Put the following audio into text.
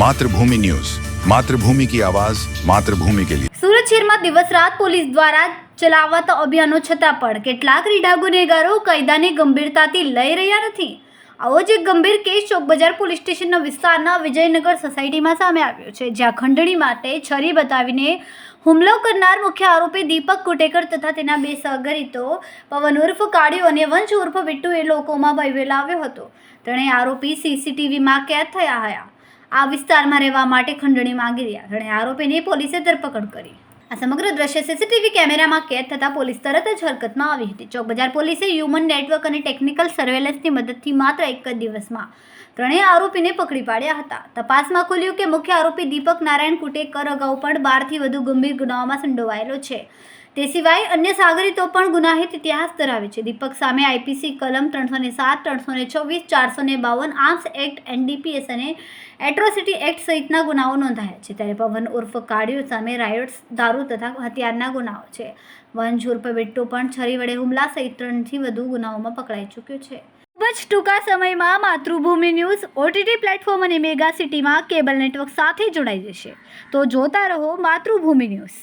Mathrubhumi news. Mathrubhumi કી આવાજ, માતૃભૂમિ કે લિયે સુરત શહેરમાં દિવસ રાત પોલીસ દ્વારા ચલાવાતા અભિયાનો છતાં પણ કેટલાક રીઢા ગુનેગારો કાયદાને ગંભીરતાથી લઈ રહ્યા નથી. આવો જ એક ગંભીર કેસ ચોક બજાર પોલીસ સ્ટેશનના વિસ્તારના વિજયનગર સોસાયટીમાં સામે આવ્યો છે, જ્યાં ખંડણી માટે છરી બતાવીને હુમલો કરનાર મુખ્ય આરોપી દીપક કુટેકર તથા તેના બે સહગરીતો પવન ઉર્ફ, કાળિયો અને વંશ ઉર્ફ વિટ્ટુ એ લોકોમાં ભયવે આવ્યો હતો. તેણે આરોપી સીસીટીવીમાં કેદ થયા હતા. આ વિસ્તારમાં રહેવા માટે ખંડણી માંગી રહ્યા ત્રણે આરોપીની પોલીસે ધરપકડ કરી. આ સમગ્ર દ્રશ્ય સીસીટીવી કેમેરામાં કેદ થતાં પોલીસ તરત જ હરકતમાં આવી હતી. ચોકબજાર પોલીસે હ્યુમન નેટવર્ક અને ટેકનિકલ સર્વેલન્સની મદદથી માત્ર એક જ દિવસમાં ત્રણેય આરોપીને પકડી પાડ્યા હતા. તપાસમાં ખુલ્યું કે મુખ્ય આરોપી દીપક નારાયણ કુટેકર અગાઉ પણ બારથી વધુ ગંભીર ગુનાઓમાં સંડોવાયેલો છે. તે સિવાય અન્ય સાગરીતો પણ ગુનાહિત ઇતિહાસ ધરાવે છે. દીપક સામે આઈપીસી કલમ ત્રણસો ને સાત ત્રણસો ને છવ્વીસ ચારસો ને બાવન આર્મ્સ એક્ટ, એનડીપીએસ અને એટ્રોસિટી એક્ટ સહિતના ગુનાઓ નોંધાયા છે. ત્યારે પવન ઉર્ફ કાળિયો સામે રાયોટ્સ, દારૂ તથા હથિયારના ગુનાઓ છે. વંશ ઉર્ફ બિટ્ટો પણ છરી વડે હુમલા સહિત ત્રણથી વધુ ગુનાઓમાં પકડાઈ ચૂક્યો છે. ખૂબ જ ટૂંકા સમયમાં માતૃભૂમિ ન્યૂઝ ઓટીટી પ્લેટફોર્મ અને મેગા સિટીમાં કેબલ નેટવર્ક સાથે જોડાઈ જશે. તો જોતા રહો માતૃભૂમિ ન્યૂઝ.